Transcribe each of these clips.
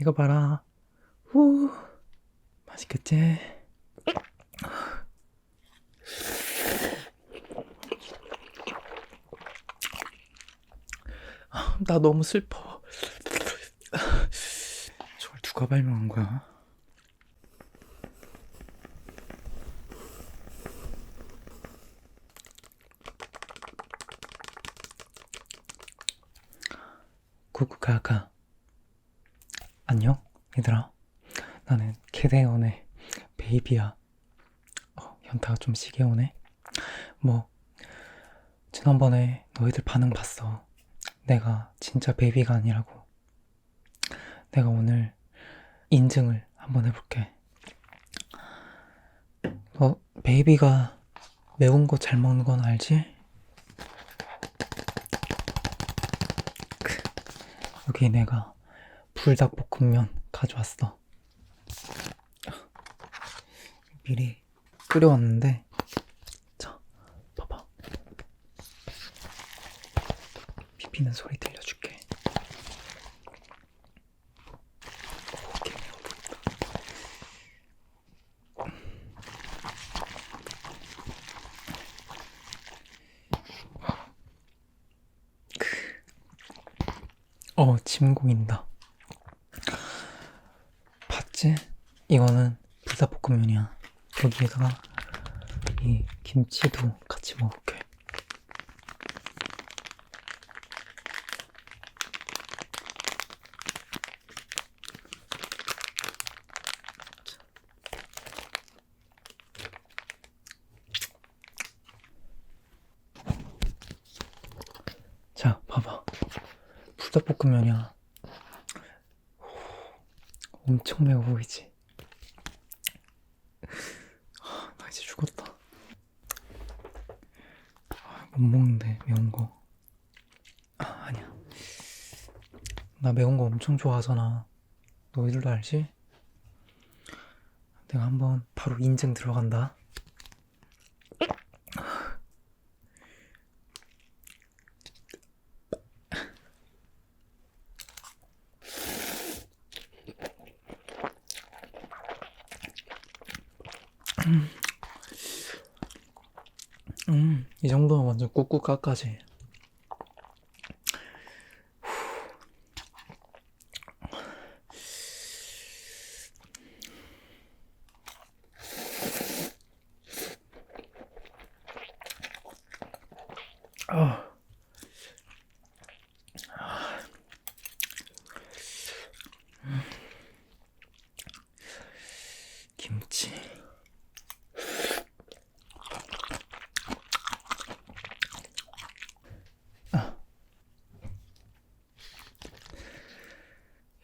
이거 봐라. 후. 맛있겠지? 아, 나 너무 슬퍼. 저걸 누가 발명한 거야? 구구가가 안녕 얘들아. 나는 캐대원의 베이비야. 어, 현타가 좀 시게 오네. 뭐 지난번에 너희들 반응 봤어. 내가 진짜 베이비가 아니라고. 내가 오늘 인증을 한번 해볼게. 너 베이비가 매운 거 잘 먹는 건 알지? 여기 내가 불닭볶음면 가져왔어. 미리 끓여왔는데, 자, 봐봐. 비비는 소리 들려줄게. 어, 침 고인다. 봤지? 이거는 불닭볶음면이야. 여기에다가 이 김치도 같이 먹을게. 자, 봐봐. 불닭볶음면이야. 엄청 매워 보이지? 아, 나 이제 죽었다. 아, 못 먹는데 매운 거. 아, 아니야. 나 매운 거 엄청 좋아하잖아. 너희들도 알지? 내가 한번 바로 인증 들어간다. 음, 이 정도면 완전 꾹꾹 깎아지. 아. 김치.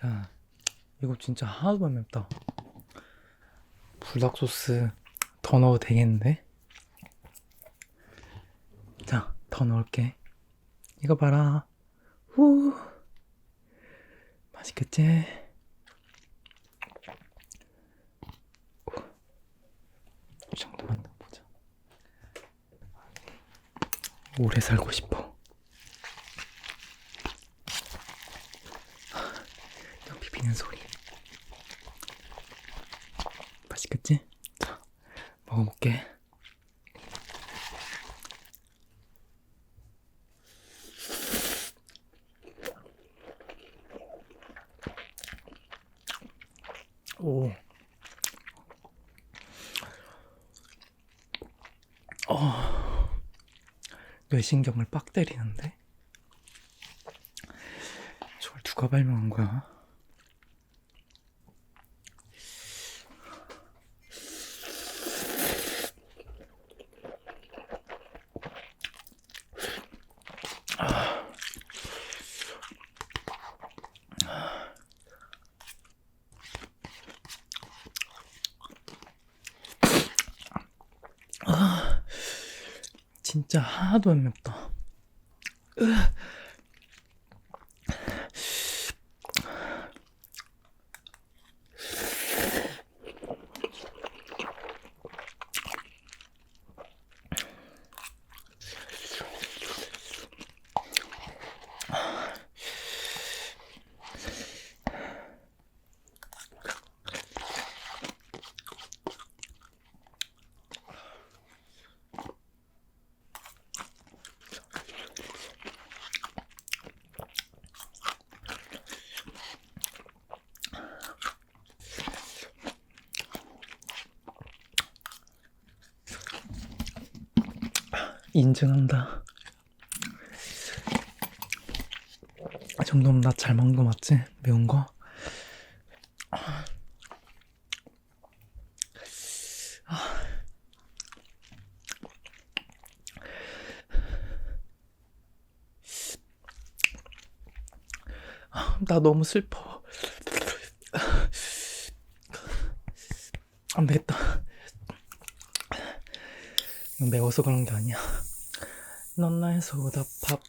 야, 이거 진짜 하나도 안 맵다. 불닭 소스 더 넣어도 되겠는데? 자, 더 넣을게. 이거 봐라. 후. 맛있겠지? 이 정도만 넣어보자. 오래 살고 싶어. 또 비비는 소리. 맛있겠지? 자, 먹어볼게. 오. 어. 뇌신경을 빡 때리는데? 저걸 누가 발명한 거야? 진짜 하나도 안 맵다. 인증한다. 이 정도면 나 잘 먹는 거 맞지? 매운 거? 나 너무 슬퍼. 안 되겠다. 매워서 그런 게 아니야. 넌 나의 소다팝.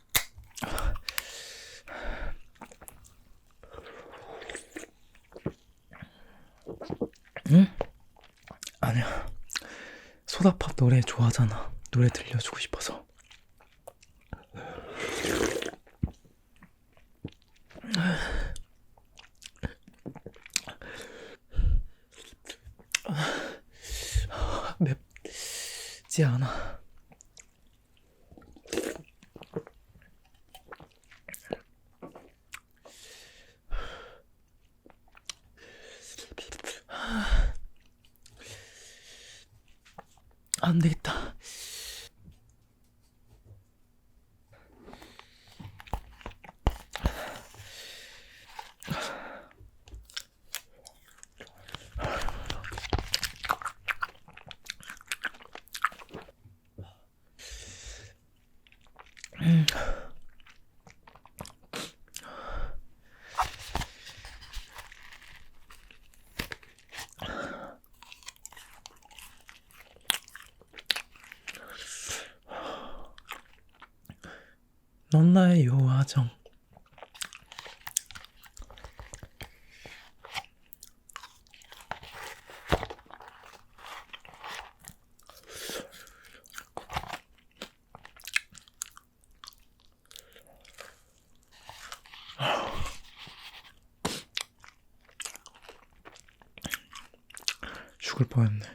응? 아니야. 소다팝 노래 좋아하잖아. 노래 들려주고 싶어서. 맵지 않아. 안 되겠다. 넌 나의 요아정. 죽을 뻔했네.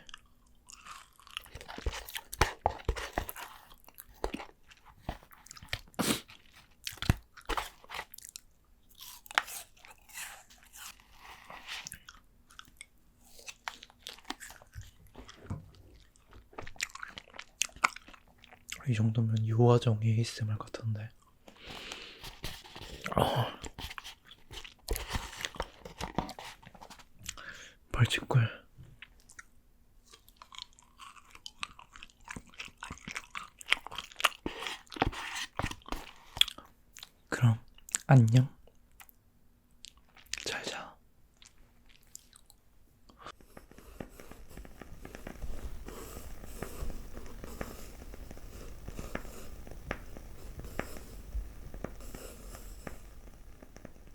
이 정도면 유아정 ASMR 같은데. 아. 안녕.